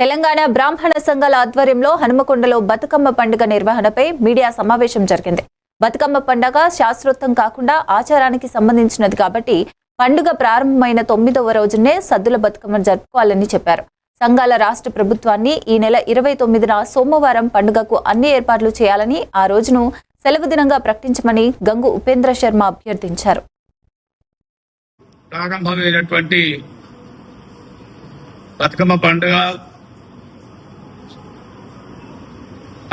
తెలంగాణ బ్రాహ్మణ సంఘాల ఆధ్వర్యంలో హనుమకొండలో బతుకమ్మ పండుగ నిర్వహణపై మీడియా సమావేశం జరిగింది. బతుకమ్మ పండుగ శాస్త్రోత్తం కాకుండా ఆచారానికి సంబంధించినది కాబట్టి పండుగ ప్రారంభమైన తొమ్మిదవ రోజునే సద్దుల బతుకమ్మ జరుపుకోవాలని చెప్పారు. సంఘాల రాష్ట్ర ప్రభుత్వాన్ని ఈ నెల ఇరవై తొమ్మిదిన సోమవారం పండుగకు అన్ని ఏర్పాట్లు చేయాలని ఆ రోజును సెలవు దినంగా ప్రకటించమని గంగు ఉపేంద్ర శర్మ అభ్యర్థించారు. ప్రారంభమైనటువంటి బతుకమ్మ పండుగ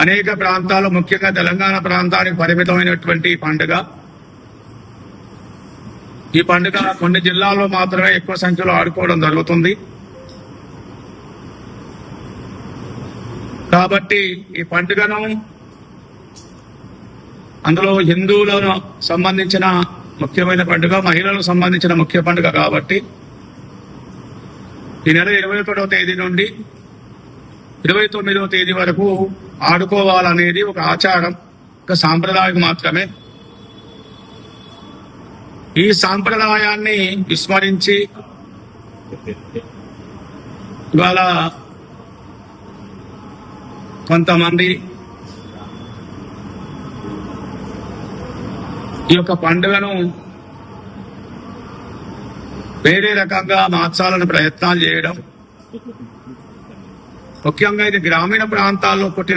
అనేక ప్రాంతాలు ముఖ్యంగా తెలంగాణ ప్రాంతానికి పరిమితమైనటువంటి పండుగ. ఈ పండుగ కొన్ని జిల్లాల్లో మాత్రమే ఎక్కువ సంఖ్యలో ఆడుకోవడం జరుగుతుంది. కాబట్టి ఈ పండుగను అందులో హిందువులను సంబంధించిన ముఖ్యమైన పండుగ మహిళలకు సంబంధించిన ముఖ్య పండుగ కాబట్టి ఈ నెల ఇరవై ఒకటవ తేదీ నుండి ఇరవై తొమ్మిదవ తేదీ వరకు ఆడుకోవాలనేది ఒక ఆచారం ఒక సాంప్రదాయం మాత్రమే. ఈ సాంప్రదాయాన్ని విస్మరించి ఇవాళ కొంతమంది ఈ యొక్క పండుగను వేరే రకంగా మార్చాలని ప్రయత్నాలు చేయడం. ముఖ్యంగా ఇది గ్రామీణ ప్రాంతాల్లో పుట్టిన